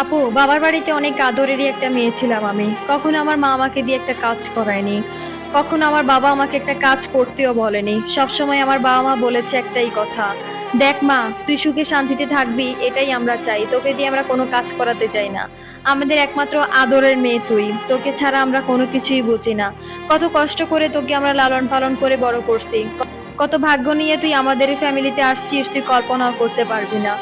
আপু, বাবার বাড়িতে অনেক আদরেরই একটা মেয়ে ছিলাম আমি। কখনো আমার মা আমাকে দিয়ে একটা কাজ করায়নি। কখনো আমার বাবা আমাকে একটা কাজ করতেও বলেনি। সবসময় আমার বাবা মা বলেছে একটাই কথা, দেখ মা, তুই সুখে শান্তিতে থাকবি, এটাই আমরা চাই। তোকে দিয়ে আমরা কোনো কাজ করাতে চাই না। আমাদের একমাত্র আদরের মেয়ে তুই। তোকে ছাড়া আমরা কোনো কিছুই বুঝি না। কত কষ্ট করে তোকে আমরা লালন পালন করে বড় করছি। কত ভাগ্য নিয়ে তুই আমাদের ফ্যামিলিতে আসছিস, তুই কল্পনাও করতে পারবি না।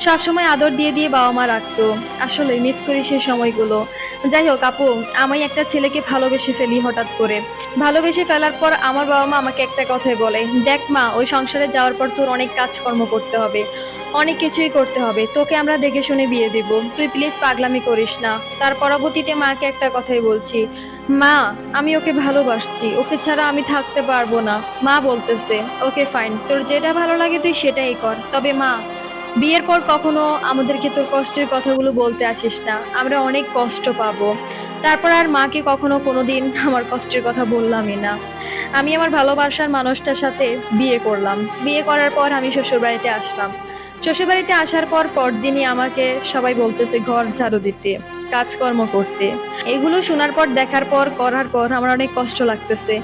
সবসময় আদর দিয়ে দিয়ে বাবা মা রাখতো। আসলে মিস করি সেই সময়গুলো। যাই হোক, আপু, আমি একটা ছেলেকে ভালোবেসে ফেলি হঠাৎ করে। ভালোবেসে ফেলার পর আমার বাবা মা আমাকে একটা কথাই বলে, দেখ মা, ওই সংসারে যাওয়ার পর তোর অনেক কাজকর্ম করতে হবে। অনেক কিছুই করতে হবে। তোকে আমরা দেখে শুনে বিয়ে দিব। তুই প্লিজ পাগলামি করিস না। তার পরবর্তীতে মাকে একটা কথাই বলছি, মা, আমি ওকে ভালোবাসছি। ওকে ছাড়া আমি থাকতে পারব না। মা বলতেছে, ওকে ফাইন তোর যেটা ভালো লাগে তুই সেটাই কর। তবে মা বিয়ের পর কখনো আমাদেরকে তোর কষ্টের কথাগুলো বলতে আসিস না। আমরা অনেক কষ্ট পাবো। তারপর আর মাকে কখনো কোনোদিন আমার কষ্টের কথা বললামই না। আমি আমার ভালোবাসার মানুষটার সাথে বিয়ে করলাম। বিয়ে করার পর আমি শ্বশুরবাড়িতে আসলাম। শ্বশুরবাড়িতে আসার পর পরদিনই আমাকে সবাই বলতেছে, ঘর ঝাড়ু দিতে, কাজকর্ম করতে। এগুলো শোনার পর, দেখার পর, করার পর আমার অনেক কষ্ট লাগতেছে।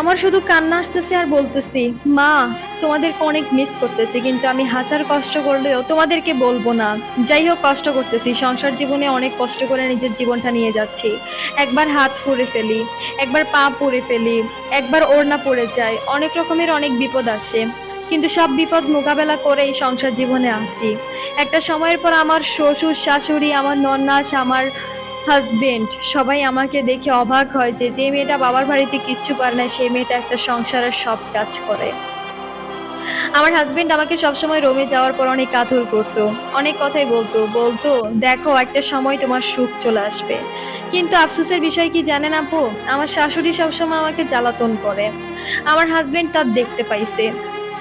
আমার শুধু কান্না আসতেছে আর বলতেছি, মা, তোমাদেরকে অনেক মিস করতেছি, কিন্তু আমি হাজার কষ্ট করলেও তোমাদেরকে বলব না। যাই হোক, কষ্ট করতেছি। সংসার জীবনে অনেক কষ্ট করে নিজের জীবনটা নিয়ে যাচ্ছি। একবার হাত ফুঁড়ে ফেলি, একবার পা পুড়ে ফেলি, একবার ওড়না পড়ে যায়, অনেক রকমের অনেক বিপদ আসে। কিন্তু সব বিপদ মোকাবেলা করে এই সংসার জীবনে আসি। একটা সময়ের পর আমার শ্বশুর, শাশুড়ি, আমার নন্নাস আমার হাজবেন্ড। সবাই আমাকে দেখে অবাক হয় যে যে মেয়েটা বাবার বাড়িতে কিচ্ছু করে না, সেই মেয়েটা একটা সংসারের সব কাজ করে। আমার হাজবেন্ড আমাকে সবসময় রোমে যাওয়ার পর অনেক আদর করতো, অনেক কথাই বলতো। বলতো, দেখো, একটা সময় তোমার সুখ চলে আসবে। কিন্তু আফসোসের বিষয় কি জানেন আপু? আমার শাশুড়ি সবসময় আমাকে জ্বালাতন করে। আমার হাজবেন্ড তার দেখতে পাইছে।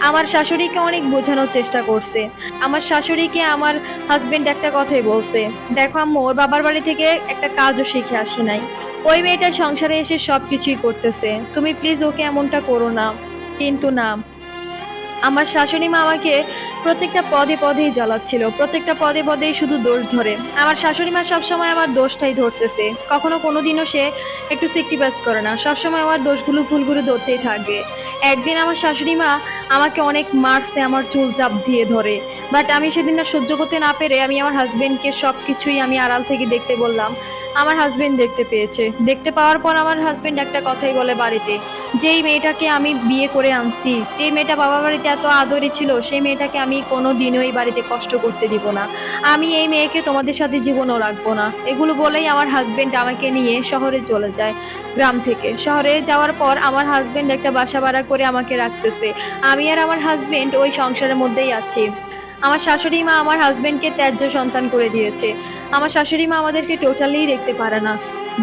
আমার শাশুড়িকে অনেক বোঝানোর চেষ্টা করছে। আমার শাশুড়িকে আমার হাজবেন্ড একটা কথাই বলছে, দেখো আম্মু, ওর বাবার বাড়ি থেকে একটা কাজও শিখে আসি নাই। ওই মেয়েটা সংসারে এসে সব কিছুই করতেছে। তুমি প্লিজ ওকে এমনটা করো না। কিন্তু না আমার শাশুড়ি মা আমাকে প্রত্যেকটা পদে পদেই জ্বালাচ্ছিল। প্রত্যেকটা পদে পদেই শুধু দোষ ধরে। আমার শাশুড়ি মা সবসময় আমার দোষটাই ধরতেছে। কখনো কোনোদিনও সে একটু সিক্রিফাইস করে না। সবসময় আমার দোষগুলো ভুলগুলো ধরতেই থাকে। একদিন আমার শাশুড়ি মা আমাকে অনেক মারছে, আমার চুল চাপ দিয়ে ধরে। বাট আমি সেদিন না সহ্য করতে না পেরে আমি আমার হাজবেন্ডকে সব কিছুই আমি আড়াল থেকে দেখতে বললাম। আমার হাজবেন্ড দেখতে পেয়েছে। দেখতে পাওয়ার পর আমার হাজবেন্ড একটা কথাই বলে বাড়িতে, যেই মেয়েটাকে আমি বিয়ে করে আনছি, যে মেয়েটা বাবা বাড়িতে এত আদরে ছিল, সেই মেয়েটাকে আমি কোনো দিনও এই বাড়িতে কষ্ট করতে দিব না। আমি এই মেয়েকে তোমাদের সাথে জীবনও রাখব না। এগুলো বলেই আমার হাজবেন্ড আমাকে নিয়ে শহরে চলে যায়, গ্রাম থেকে। শহরে যাওয়ার পর আমার হাজবেন্ড একটা বাসা ভাড়া করে আমাকে রাখতেছে। আমি আর আমার হাজবেন্ড ওই সংসারের মধ্যেই আছি। আমার শাশুড়ি মা আমার হাজবেন্ডকে ত্যায্য সন্তান করে দিয়েছে। আমার শাশুড়ি মা আমাদেরকে টোটালি দেখতে পারে না।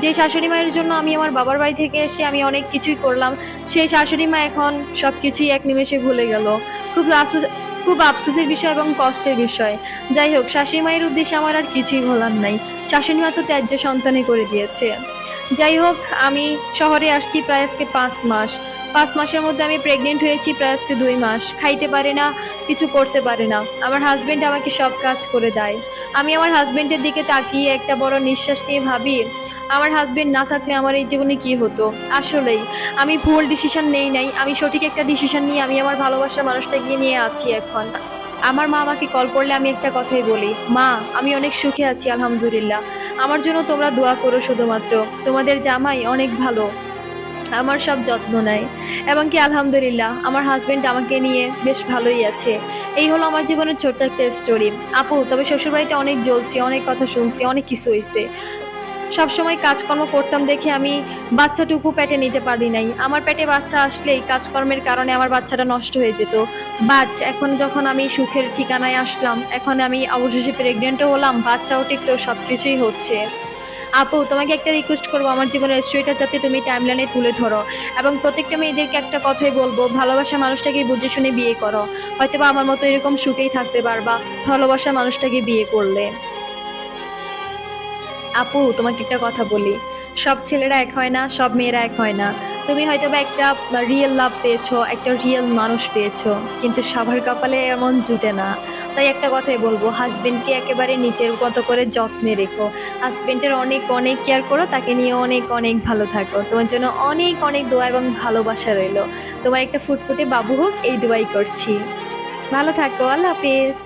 যে শাশুড়ি মায়ের জন্য আমি আমার বাবার বাড়ি থেকে এসে আমি অনেক কিছুই করলাম, সেই শাশুড়ি মা এখন সব কিছুই এক নিমেষে ভুলে গেল। খুব আফসোস খুব আফসোসের বিষয় এবং কষ্টের বিষয়। যাই হোক, শাশুড়ি মায়ের উদ্দেশ্যে আমার আর কিছুই বলার নাই। শাশুড়ি মা তো ত্যায্য সন্তানই করে দিয়েছে। যাই হোক, আমি শহরে আসছি প্রায় আজকে পাঁচ মাস। পাঁচ মাসের মধ্যে আমি প্রেগনেন্ট হয়েছি প্রায় আজকে দুই মাস। খাইতে পারে না, কিছু করতে পারে না। আমার হাজব্যান্ড আমাকে সব কাজ করে দেয়। আমি আমার হাজব্যান্ডের দিকে তাকিয়ে একটা বড় নিঃশ্বাস নিয়ে ভাবি, আমার হাজবেন্ড না থাকলে আমার এই জীবনে কি হতো? আসলেই, আমি ভুল ডিসিশন নেই নাই। আমি সঠিক একটা ডিসিশন নিয়ে আমি আমার ভালোবাসার মানুষটাকে নিয়ে আছি এখন। আমার মা আমাকে কল করলে আমি একটা কথাই বলি, মা, আমি অনেক সুখে আছি, আলহামদুলিল্লাহ। আমার জন্য তোমরা দোয়া করো শুধুমাত্র। তোমাদের জামাই অনেক ভালো। আমার সব যত্ন নেয়। এবং কি আলহামদুলিল্লাহ, আমার হাজবেন্ড আমাকে নিয়ে বেশ ভালোই আছে। এই হলো আমার জীবনের ছোট্ট একটা স্টোরি আপু, তবে শ্বশুরবাড়িতে অনেক জ্বলছি, অনেক কথা শুনছি, অনেক কিছু হয়েছে সবসময় কাজকর্ম করতাম দেখে আমি বাচ্চাটুকু পেটে নিতে পারি নাই। আমার পেটে বাচ্চা আসলেই কাজকর্মের কারণে আমার বাচ্চাটা নষ্ট হয়ে যেত। বাট এখন যখন আমি সুখের ঠিকানায় আসলাম, এখন আমি অবশেষে প্রেগনেন্টও হলাম, বাচ্চাও টিকলো সব কিছুই হচ্ছে। আপু, তোমাকে একটা রিকোয়েস্ট করব। আমার জীবনের স্টোরিটা যাতে তুমি টাইমলাইনে তুলে ধরো এবং প্রত্যেকটা মেয়েদেরকে একটা কথাই বলব, ভালোবাসা মানুষটাকে বুঝে শুনে বিয়ে করো। হয়তো বা আমার মতো এরকম সুখেই থাকতে পারবা, ভালোবাসা মানুষটাকে বিয়ে করলে। আপু, তোমাকে একটা কথা বলি। সব ছেলেরা এক হয় না, সব মেয়েরা এক হয় না। তুমি হয়তো বা একটা রিয়েল লাভ পেয়েছ, একটা রিয়েল মানুষ পেয়েছ, কিন্তু সবার কপালে এমন জুটে না। তাই একটা কথাই বলব হাজবেন্ডকে একেবারে নিচের মতো করে যত্নে রেখো। হাজবেন্ডের অনেক অনেক কেয়ার করো, তাকে নিয়ে অনেক অনেক ভালো থাকো। তোমার জন্য অনেক অনেক দোয়া এবং ভালোবাসা রইল। তোমার একটা ফুটফুটে বাবু হোক, এই দোয়াই করছি। ভালো থাকো, আল্লাহ হাফিজ।